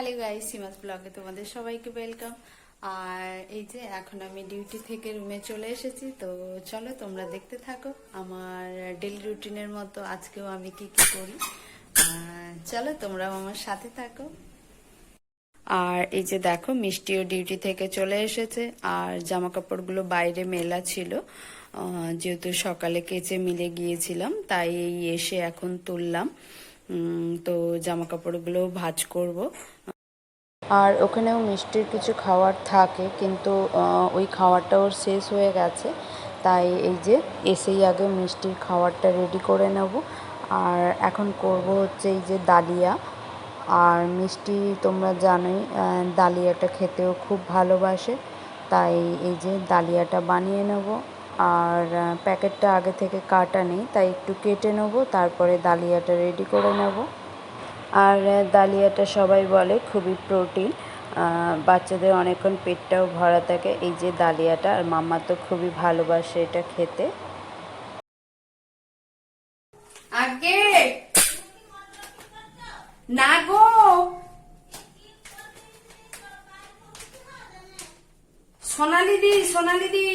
Hello guys, সীমাস ব্লগে তোমাদের সবাইকে ওয়েলকাম আর এই যে এখন আমি ডিউটি থেকে রুমে চলে এসেছি, তো চলো তোমরা দেখতে থাকো। আমার ডেলি রুটিনের মতো আজকেও আমি কি কি করি। চলো তোমরাও আমার সাথে থাকো। আর এই যে দেখো, মিষ্টিও ডিউটি থেকে চলে এসেছে। আর জামা কাপড়গুলো বাইরে মেলা ছিল। যেহেতু সকালে কেচে মিলে গিয়েছিলাম, তাই এসে এখন তুললাম। তো জামা কাপড়গুলো ভাঁজ করব। আর ওখানেও মিষ্টির কিছু খাবার থাকে, কিন্তু ওই খাবারটা ওর শেষ হয়ে গেছে। তাই এই যে এসেই আগে মিষ্টির খাবারটা রেডি করে নেব। আর এখন করব হচ্ছে এই যে ডালিয়া। আর মিষ্টি তোমরা জানোই ডালিয়াটা খেতেও খুব ভালোবাসে। তাই এই যে ডালিয়াটা বানিয়ে নেব। আর প্যাকেটটা আগে থেকে কাটা নেই, তাই একটু কেটে নেব, তারপরে ডালিয়াটা রেডি করে নেব। আর আহ, ডালিয়াটা সবাই বলে খুবই প্রোটিন। বাচ্চাদের অনেকক্ষণ পেটটাও ভরা থাকে। এই যে ডালিয়াটা আর মাম্মা তো খুবই ভালোবাসে এটা খেতে। আগে! না গো! সোনালি দি সোনালি দি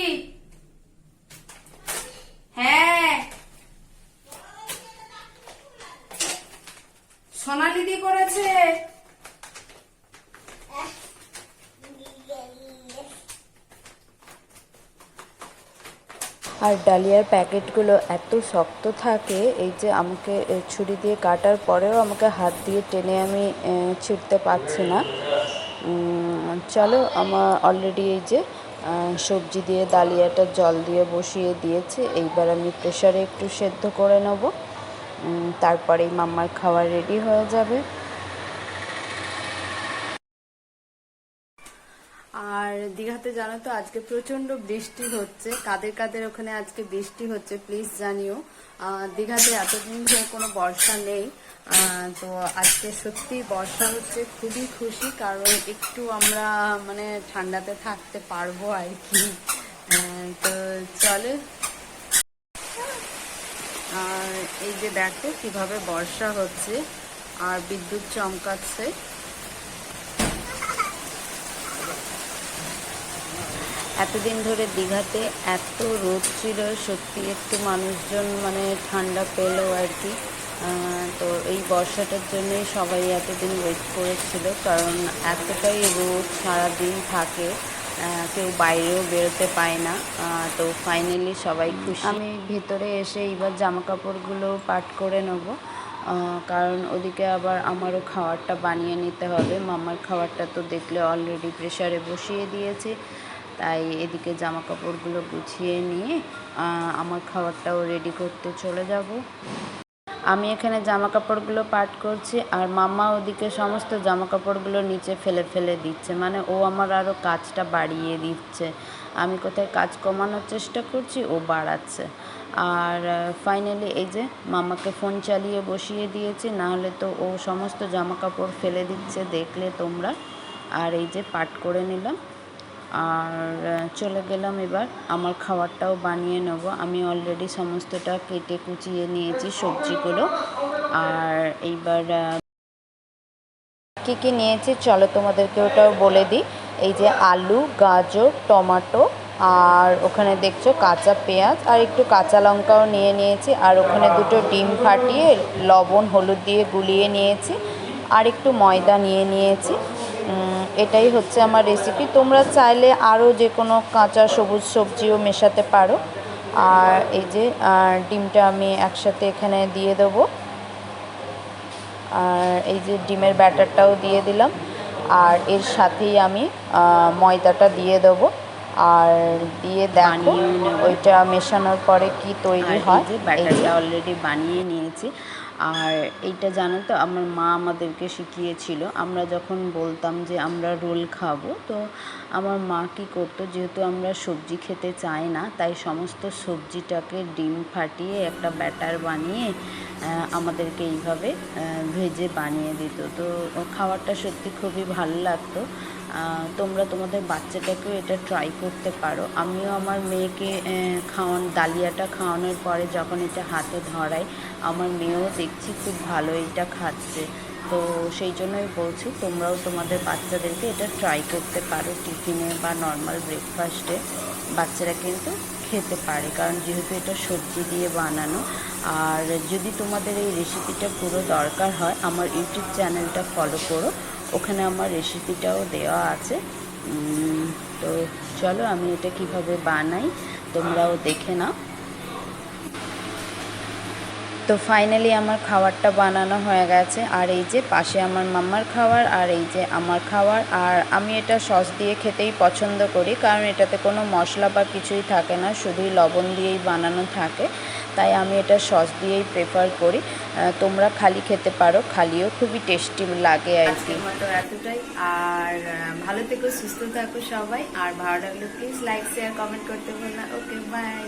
হ্যাঁ! সোনালি দি করেছে। আর ডালিয়ার প্যাকেটগুলো এত শক্ত থাকে, এই যে আমাকে ছুরি দিয়ে কাটার পরেও আমাকে হাত দিয়ে টেনে আমি ছিঁড়তে পারছি না। চলো, আমার অলরেডি এই যে সবজি দিয়ে, ডালিয়াটা জল দিয়ে বসিয়ে দিয়েছে। এইবার আমি প্রেশারে একটু সেদ্ধ করে নেব। তারপরেই মাম্মার খাবার রেডি হয়ে যাবে। আর দীঘাতে জানো তো, আজকে প্রচণ্ড বৃষ্টি হচ্ছে। কাদের কাদের ওখানে আজকে বৃষ্টি হচ্ছে প্লিজ জানিও। দীঘাতে এতদিন ধরে কোনো বর্ষা নেই। তো আজকে সত্যি বর্ষা হচ্ছে, খুবই খুশি, কারণ একটু আমরা মানে ঠান্ডাতে থাকতে পারব আর কি। তো চলে আর এই যে দেখো কীভাবে বর্ষা হচ্ছে আর বিদ্যুৎ চমকাচ্ছে। এতদিন ধরে দীঘাতে এত রোদ ছিল, সত্যি একটু মানুষজন মানে ঠান্ডা পেল আর কি। তো এই বর্ষাটার জন্যই সবাই এতদিন ওয়েট করেছিল, কারণ এতটাই রোদ সারাদিন থাকে। কেউ বাইরেও বেরোতে পায় না। তো ফাইনালি সবাই খুশি। আমি ভিতরে এসে এবার জামা কাপড়গুলো পাট করে নেব। কারণ ওদিকে আবার আমারও খাবারটা বানিয়ে নিতে হবে। মামার খাবারটা তো দেখলে অলরেডি প্রেশারে বসিয়ে দিয়েছে। তাই এদিকে জামা কাপড়গুলো গুছিয়ে নিয়ে আমার খাবারটাও রেডি করতে চলে যাব। আমি এখানে জামা কাপড়গুলো পাট করছি আর মাম্মা ওদিকে সমস্ত জামা কাপড়গুলো নিচে ফেলে ফেলে দিচ্ছে। মানে ও আমার আরও কাজটা বাড়িয়ে দিচ্ছে। আমি কোথায় কাজ কমানোর চেষ্টা করছি, ও বাড়াচ্ছে। আর ফাইনালি এই যে মামাকে ফোন চালিয়ে বসিয়ে দিয়েছি, নাহলে তো ও সমস্ত জামা কাপড় ফেলে দিচ্ছে, দেখলে তোমরা। আর এই যে পাট করে নিলাম। আর চলে গেলাম এবার। আমার খাবারটাও বানিয়ে নেব। আমি অলরেডি সমস্তটা কেটে কুচিয়ে নিয়েছি সবজিগুলো। আর এইবার কী কী নিয়েছি চলো তোমাদেরকে ওটাও বলে দিই। এই যে আলু, গাজর, টমাটো আর ওখানে দেখছ কাঁচা পেঁয়াজ আর একটু কাঁচা লঙ্কাও নিয়ে নিয়েছি। আর ওখানে দুটো ডিম ফাটিয়ে লবণ, হলুদ দিয়ে গুলিয়ে নিয়েছি। আর একটু ময়দা নিয়ে নিয়েছি। এটাই হচ্ছে আমার রেসিপি তোমরা চাইলে আরও যে কোনো কাঁচা সবুজ সবজিও মেশাতে পারো। আর এই যে ডিমটা আমি একসাথে এখানে দিয়ে দেবো। আর এই যে ডিমের ব্যাটারটাও দিয়ে দিলাম। আর এর সাথেই আমি ময়দাটা দিয়ে দেবো। আর দিয়ে দেখো ওইটা মেশানোর পরে কি তৈরি হয়। ব্যাটারটা অলরেডি বানিয়ে নিয়েছি। আর এইটা জানো তো, আমার মা আমাদেরকে শিখিয়েছিল। আমরা যখন বলতাম যে আমরা রোল খাব, তো আমার মা কী করতো, যেহেতু আমরা সবজি খেতে চাই না, তাই সমস্ত সবজিটাকে ডিম ফাটিয়ে একটা ব্যাটার বানিয়ে আমাদেরকে এইভাবে ভেজে বানিয়ে দিত। তো খাবারটা সত্যি খুবই ভালো লাগতো। তোমরা তোমাদের বাচ্চাটাকেও এটা ট্রাই করতে পারো। আমিও আমার মেয়েকে খাওয়ান, ডালিয়াটা খাওয়ানোর পরে যখন এটা হাতে ধরাই, আমার মেয়েও দেখছি খুব ভালো এটা খাচ্ছে। তো সেই জন্যই বলছি, তোমরাও তোমাদের বাচ্চাদেরকে এটা ট্রাই করতে পারো টিফিনে বা নর্মাল ব্রেকফাস্টে বাচ্চারা কিন্তু খেতে পারে, কারণ যেহেতু এটা সবজি দিয়ে বানানো। আর যদি তোমাদের এই রেসিপিটা পুরো দরকার হয়, আমার ইউটিউব চ্যানেলটা ফলো করো। ওখানে আমার রেসিপিটাও দেওয়া আছে। তো চলো আমি এটা কীভাবে বানাই তোমরাও দেখে নাও। তো ফাইনালি আমার খাবারটা বানানো হয়ে গেছে। আর এই যে পাশে আমার মাম্মার খাবার, আর এই যে আমার খাবার, আর আমি এটা সস দিয়ে খেতেই পছন্দ করি, কারণ এটাতে কোনো মশলা বা কিছুই থাকে না, শুধুই লবণ দিয়েই বানানো থাকে। তাই আমি এটা সস দিয়েই প্রেফার করি। তোমরা খালি খেতে পারো, খালিও খুবই টেস্টি লাগে আর কি। এতটাই। আর ভালো থেকো, সুস্থ থাকো সবাই। আর ভালো লাগলে প্লিজ লাইক শেয়ার কমেন্ট করতে না। Okay bye